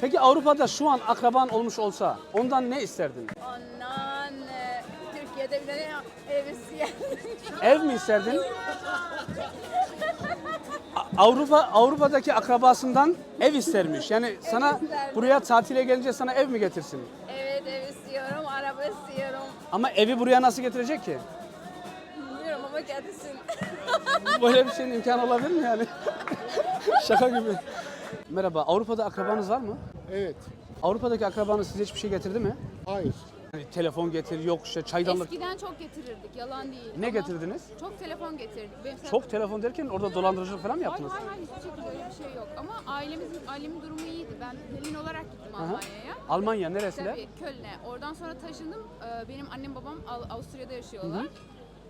Peki Avrupa'da şu an akraban olmuş olsa ondan ne isterdin? Ondan e, Türkiye'de bir tane ev isteyen. Ev mi isterdin? A- Avrupa Avrupa'daki akrabasından ev istermiş. Yani sana buraya tatile gelince sana ev mi getirsin? evet ev istiyorum, araba istiyorum. Ama evi buraya nasıl getirecek ki? Bilmiyorum ama getirsin. Böyle bir şeyin imkanı olabilir mi yani? Şaka gibi. Merhaba, Avrupa'da akrabanız var mı? Evet. Avrupa'daki akrabanız size hiçbir şey getirdi mi? Hayır. Hani telefon getir, yok işte çaydanlık. Eskiden çok getirirdik, yalan değil. Ne Ama getirdiniz? Çok telefon getirdik. Benim mesela- Çok telefon derken orada dolandırıcılık falan mı Hayır yaptınız? hayır hayır hiçbir şekilde öyle bir şey yok. Ama ailemizin ailemin durumu iyiydi. Ben gelin olarak gittim Aha. Almanya'ya. Almanya neresinde? Tabii Köln'e. Oradan sonra taşındım. Ee, Benim annem babam Avusturya'da yaşıyorlar.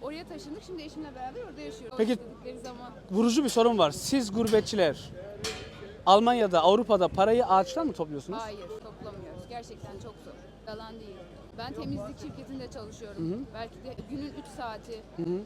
Oraya taşındık. Şimdi eşimle beraber orada yaşıyoruz. Peki- İstedikleri zaman. Vurucu bir sorun var. Siz gurbetçiler Almanya'da, Avrupa'da parayı ağaçtan mı topluyorsunuz? Hayır toplamıyoruz. Gerçekten çok zor. Yalan değil. Ben temizlik şirketinde çalışıyorum. Belki de günün 3 saati,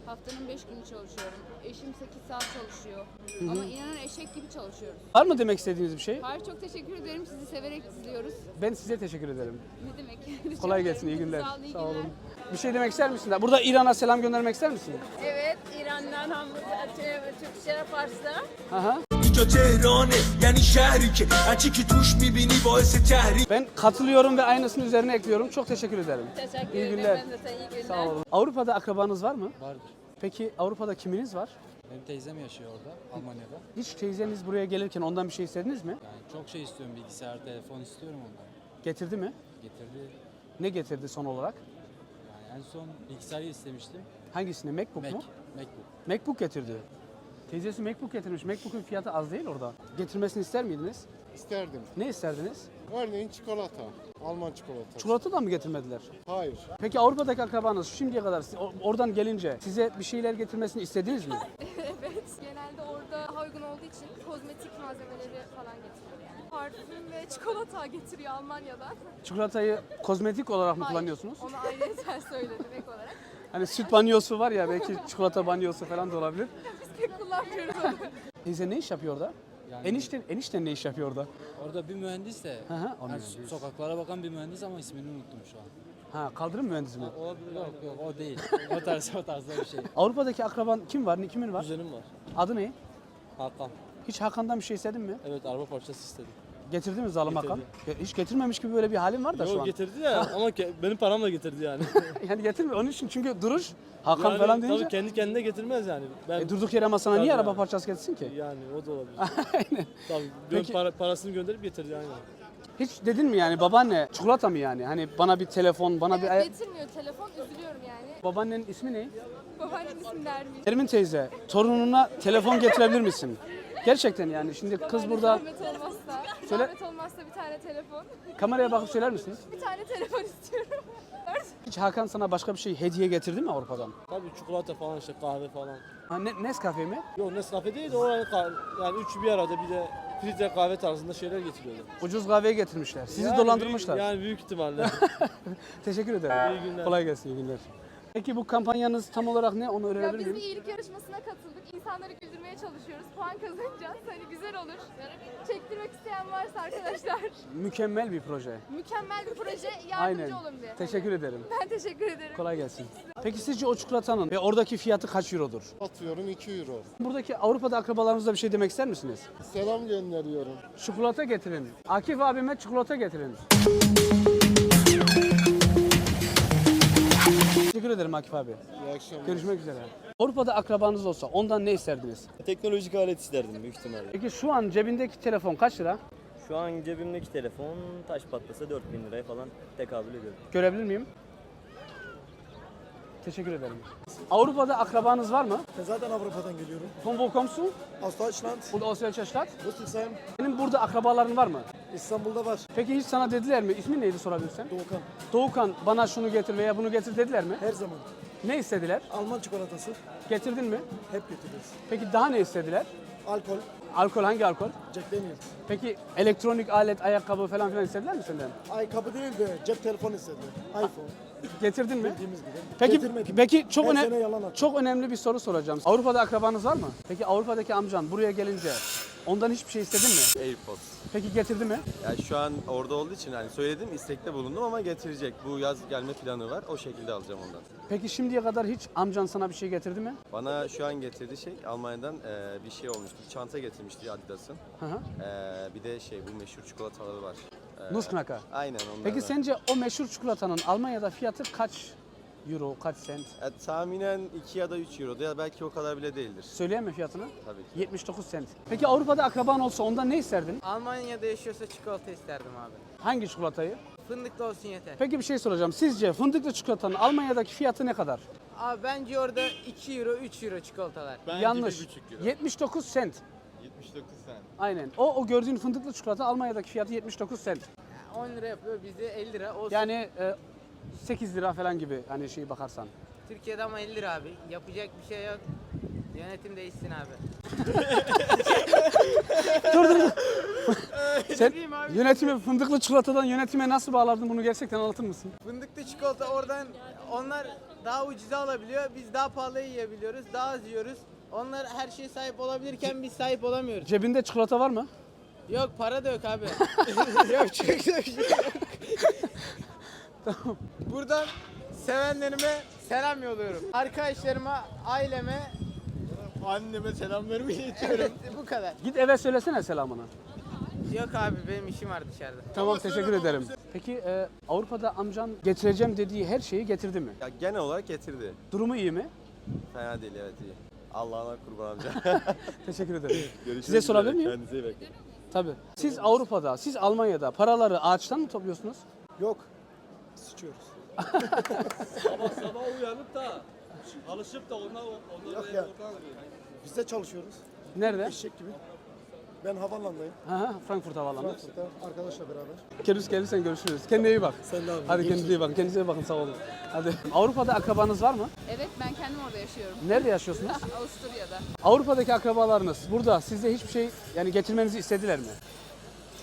haftanın 5 günü çalışıyorum. Eşim 8 saat çalışıyor. Ama inanın eşek gibi çalışıyoruz. Var mı demek istediğiniz bir şey? Hayır çok teşekkür ederim. Sizi severek izliyoruz. Ben size teşekkür ederim. Ne demek? Kolay gelsin, iyi günler. Sağ olun, iyi Sağ günler. olun. Bir şey demek ister misin? Burada İran'a selam göndermek ister misin? Evet, İran'dan Hamburg'a, Türkçe, Fars'ta. Aha. اینجا تهرانه یعنی شهری که هرچی که توش میبینی باعث تحریک Ben katılıyorum ve aynısını üzerine ekliyorum. Çok teşekkür ederim. Teşekkür İyi ederim. günler. Ben de sana iyi günler. Sağ olun. Avrupa'da akrabanız var mı? Vardır. Peki Avrupa'da kiminiz var? Benim teyzem yaşıyor orada, Almanya'da. Hiç teyzeniz buraya gelirken ondan bir şey istediniz mi? Yani çok şey istiyorum, bilgisayar, telefon istiyorum ondan. Getirdi mi? Getirdi. Ne getirdi son olarak? Yani en son bilgisayarı istemiştim. Hangisini? Macbook Mac, mu? Macbook. Macbook getirdi. Teyzesi Macbook getirmiş. Macbook'un fiyatı az değil orada. Getirmesini ister miydiniz? İsterdim. Ne isterdiniz? Örneğin çikolata. Alman çikolatası. Çikolata da mı getirmediler? Hayır. Peki Avrupa'daki akrabanız şimdiye kadar oradan gelince size bir şeyler getirmesini istediniz mi? Evet, genelde orada daha uygun olduğu için kozmetik malzemeleri falan getiriyor yani. Parfüm ve çikolata getiriyor Almanya'dan. Çikolatayı kozmetik olarak mı Hayır, kullanıyorsunuz? Onu ayrıca söyledim ek olarak. Hani süt banyosu var ya belki çikolata banyosu falan da olabilir. Pek kullanmıyoruz onu. Teyze ne iş yapıyor orada? Yani Enişten, enişten ne iş yapıyor orada? Orada bir mühendis de, Hı hı, o yani mühendis. sokaklara bakan bir mühendis ama ismini unuttum şu an. Ha kaldırım mühendisi mi? Olabilir. Yok yok o değil. o tarz o tarzda bir şey. Avrupa'daki akraban kim var? Kimin var? Kuzenim var. Adı ne? Hakan. Hiç Hakan'dan bir şey istedin mi? Evet araba parçası istedi. Getirdi mi zalim. Hakan? Ya Hiç getirmemiş gibi böyle bir halin var da şu Yok an. getirdi ya ama ke- benim paramla getirdi yani. Yani getirme. Onun için çünkü duruş Hakan yani, falan deyince Tabii kendi kendine getirmez yani. Ben e, durduk yere ama sana niye Tabii araba yani. parçası getirsin ki? yani o da olabilir. Aynen. tabii Peki- gö- para, parasını gönderip getirdi aynen. Hiç dedin mi yani babaanne çikolata mı yani? Hani bana bir telefon, bana bir Evet, getirmiyor telefon, üzülüyorum yani. Babaannenin ismi ne? Babaannemin ismi Nermin. Ermin teyze, torununa telefon getirebilir misin? Gerçekten yani şimdi kız burada Zahmet olmazsa, Söyle. zahmet olmazsa bir tane telefon. kameraya bakıp söyler misiniz? Bir tane telefon istiyorum. Hiç Hakan sana başka bir şey hediye getirdi mi Avrupa'dan? Tabii çikolata falan işte kahve falan. Ha, ne, Nescafe mi? Yok Nescafe değil de o yani, kah- yani üçü bir arada bir de filtre kahve tarzında şeyler getiriyordu. Ucuz kahve getirmişler. Sizi Yani dolandırmışlar. Büyük, yani büyük ihtimalle. Teşekkür ederim. İyi günler. Kolay gelsin, iyi günler. Peki bu kampanyanız tam olarak ne? Onu Ya öğrenebilir biz bir miyim? iyilik yarışmasına katıldık. İnsanları güldürmeye çalışıyoruz. Puan kazanacağız. Hani güzel olur. Çektirmek isteyen varsa arkadaşlar. Mükemmel bir proje. Mükemmel bir proje. Yardımcı Aynen. olun bir. Teşekkür ederim. Ben teşekkür ederim. Kolay gelsin. Peki sizce o çikolatanın ve oradaki fiyatı kaç eurodur? Atıyorum 2 euro. Buradaki Avrupa'da akrabalarınıza bir şey demek ister misiniz? Selam gönderiyorum. Çikolata getirin. Akif abime çikolata getirin. Teşekkür ederim Akif abi. İyi akşamlar. Görüşmek üzere. Avrupa'da akrabanız olsa ondan ne isterdiniz? Teknolojik alet isterdim büyük ihtimalle. Peki şu an cebindeki telefon kaç lira? Şu an cebimdeki telefon taş patlasa 4000 liraya falan tekabül ediyor. Görebilir miyim? Teşekkür ederim. Avrupa'da akrabanız var mı? Ben zaten Avrupa'dan geliyorum. Von wo kommst du? Aus Deutschland, Und aus welcher Stadt? Rüsselsheim, Senin burada akrabaların var mı? İstanbul'da var. Peki hiç sana dediler mi? İsmin neydi sorabilirsen? Doğukan. Doğukan bana şunu getir veya bunu getir dediler mi? Her zaman. Ne istediler? Alman çikolatası Getirdin mi? hep getiriyoruz. Peki daha ne istediler? Alkol, Alkol hangi alkol? Jack Daniels. Peki elektronik alet, ayakkabı falan filan istediler mi senden? Ay kapı değil de cep telefonu istedi. iPhone. Getirdin mi? Bildiğimiz gibi. Peki Getirmedim. peki çok Her önemli sene yalan atıyor. çok önemli bir soru soracağım. Avrupa'da akrabanız var mı? Peki Avrupa'daki amcan buraya gelince ondan hiçbir şey istedin mi? AirPods. Peki getirdi mi? Yani şu an orada olduğu için hani söyledim istekte bulundum ama getirecek. Bu yaz gelme planı var. O şekilde alacağım ondan. Peki şimdiye kadar hiç amcan sana bir şey getirdi mi? Bana şu an getirdiği şey Almanya'dan eee, bir şey olmuştu. Bir çanta getirmişti Adidas'ın. Hı hı. Eee, bir de şey bu meşhur çikolataları var. Eee, Nussknacker. Aynen onlar. Peki sence o meşhur çikolatanın Almanya'da fiyatı kaç euro, kaç sent? tahminen 2 ya da 3 euro ya belki o kadar bile değildir. Söyleyeyim mi fiyatını? Tabii ki. 79 sent. Peki Avrupa'da akraban olsa ondan ne isterdin? Almanya'da yaşıyorsa çikolata isterdim abi. Hangi çikolatayı? Fındıklı olsun yeter. Peki bir şey soracağım. Sizce fındıklı çikolatanın Almanya'daki fiyatı ne kadar? Abi bence orada 2 euro 3 euro çikolatalar. Yanlış. 79 sent. 79 sen. Aynen. O, o gördüğün fındıklı çikolata Almanya'daki fiyatı 79 sent. 10 lira yapıyor bizde 50 lira. O Yani e, 8 lira falan gibi hani şey bakarsan. Türkiye'de ama 50 lira abi. Yapacak bir şey yok. Yönetim değişsin abi. dur dur. Sen yönetimi fındıklı çikolatadan yönetime nasıl bağlardın bunu gerçekten anlatır mısın? Fındıklı çikolata oradan onlar daha ucuza alabiliyor. Biz daha pahalı yiyebiliyoruz. Daha az yiyoruz. Onlar her şeye sahip olabilirken biz sahip olamıyoruz. Cebinde çikolata var mı? Yok para da yok abi. yok çok bir şey yok. Buradan sevenlerime selam yolluyorum. Arkadaşlarıma, aileme, Anneme selamlarımı iletiyorum. bu kadar. Git eve söylesene selamını. Yok abi benim işim var dışarıda. Tamam teşekkür ederim. Peki e, Avrupa'da amcan getireceğim dediği her şeyi getirdi mi? Ya genel olarak getirdi. Durumu iyi mi? Fena değil evet iyi. Allah'ına kurban amca. Teşekkür ederim. Görüşmek Size sorabilir üzere. miyim? Kendinize iyi bakın. Tabii. Siz Avrupa'da, siz Almanya'da paraları ağaçtan mı topluyorsunuz? Yok. Sıçıyoruz. sabah sabah uyanıp da alışıp da onlar onlar Yok ya. Biz de çalışıyoruz. Nerede? Eşek gibi. Ben havaalanındayım. Ha, ha, Frankfurt Havaalanı. Frankfurt'ta arkadaşla beraber. Kendiniz gelirsen görüşürüz. Kendine iyi bak. Sen de abi. Hadi kendinize iyi bakın. Kendinize iyi bakın sağ olun. Hadi. Avrupa'da akrabanız var mı? Evet ben kendim orada yaşıyorum. Nerede yaşıyorsunuz? Avusturya'da. Avrupa'daki akrabalarınız burada sizde hiçbir şey yani getirmenizi istediler mi?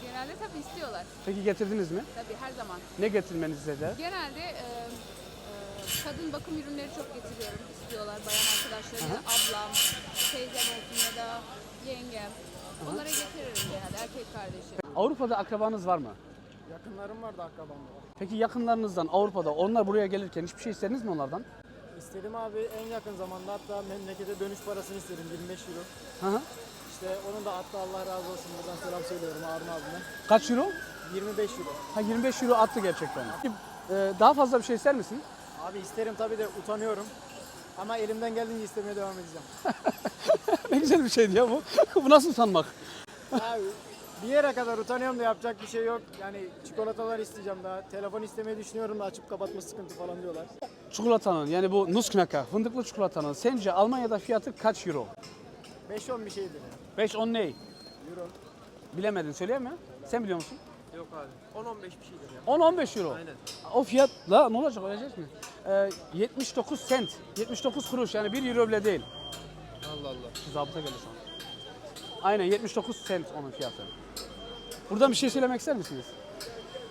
Genelde tabii istiyorlar. Peki getirdiniz mi? Tabii her zaman. Ne getirmenizi istediler? Genelde e, e, kadın bakım ürünleri çok getiriyorum istiyorlar bayan arkadaşlarım. Ablam, teyzem olsun ya da yengem. Onlara getiririm genelde erkek kardeşim. Avrupa'da akrabanız var mı? Yakınlarım var da akrabam da var. Peki yakınlarınızdan Avrupa'da onlar buraya gelirken hiçbir şey istediniz mi onlardan? İstedim abi en yakın zamanda hatta memlekete dönüş parasını istedim 25 euro. Hı hı. İşte onun da hatta Allah razı olsun buradan selam söylüyorum Harun abime. Kaç euro? 25 euro. Ha 25 euro attı gerçekten. Peki, e, daha fazla bir şey ister misin? Abi isterim tabii de utanıyorum. Ama elimden geldiğince istemeye devam edeceğim. ne güzel bir şeydi ya bu. bu nasıl sanmak? Abi bir yere kadar utanıyorum da yapacak bir şey yok. Yani çikolatalar isteyeceğim daha. Telefon istemeyi düşünüyorum da açıp kapatma sıkıntı falan diyorlar. Çikolatanın yani bu Nussknacker, fındıklı çikolatanın sence Almanya'da fiyatı kaç euro? 5-10 bir şeydir. yani. 5-10 ne? Euro. Bilemedin söyleyeyim mi? Sen biliyor musun? Yok abi. 10-15 bir şeydir ya. 10-15 euro. Aynen. O fiyatla ne olacak öleceğiz mi? Ee, 79 sent, 79 kuruş yani 1 euro bile değil. Allah Allah. Şu zabıta geldi şu an. Aynen 79 sent onun fiyatı. Buradan bir şey söylemek ister misiniz?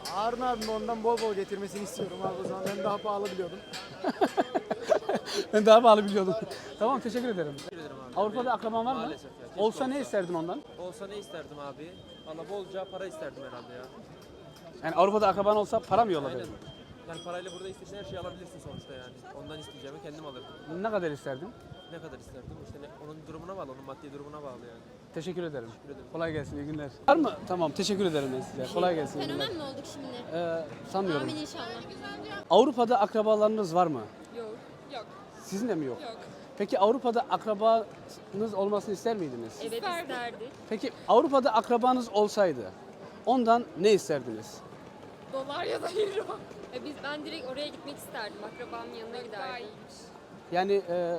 Harun abim ondan bol bol getirmesini istiyorum abi o zaman. Ben daha pahalı biliyordum. ben daha pahalı biliyordum. tamam teşekkür ederim. ederim abi. Avrupa'da akraban var mı? Maalesef ya, keşke Olsa ne isterdin ondan? Olsa ne isterdim abi? Valla bolca para isterdim herhalde ya. Yani Avrupa'da akraban olsa para mı Aynen. Yani parayla burada istediğin her şeyi alabilirsin sonuçta yani. Ondan isteyeceğimi kendim alırdım. Ne kadar isterdin? Ne kadar isterdim? İşte ne- onun durumuna bağlı, onun maddi durumuna bağlı yani. Teşekkür ederim. ederim. Kolay gelsin, iyi günler. Var mı? Tamam, teşekkür ederim ben size. Kolay gelsin, iyi günler. Fenomen mi olduk şimdi? Ee, sanmıyorum. Amin inşallah. Avrupa'da akrabalarınız var mı? Yok. Yok. Sizin de mi yok? Yok. Peki Avrupa'da akrabanız olmasını ister miydiniz? Evet isterdik. Peki Avrupa'da akrabanız olsaydı ondan ne isterdiniz? Dolar ya da euro. E biz ben direkt oraya gitmek isterdim. Akrabamın yanına giderdim. Yani e,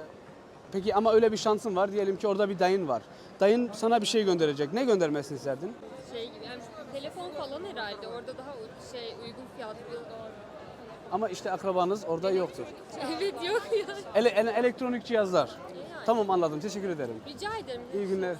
peki ama öyle bir şansın var. Diyelim ki orada bir dayın var. Dayın sana bir şey gönderecek. Ne göndermesini isterdin? Şey yani telefon falan herhalde. Orada daha u- şey uygun fiyatlı. Ama işte akrabanız orada yoktur. evet yok ya. Ele, ele- elektronik cihazlar. Tamam anladım. Teşekkür ederim. Rica ederim. İyi günler.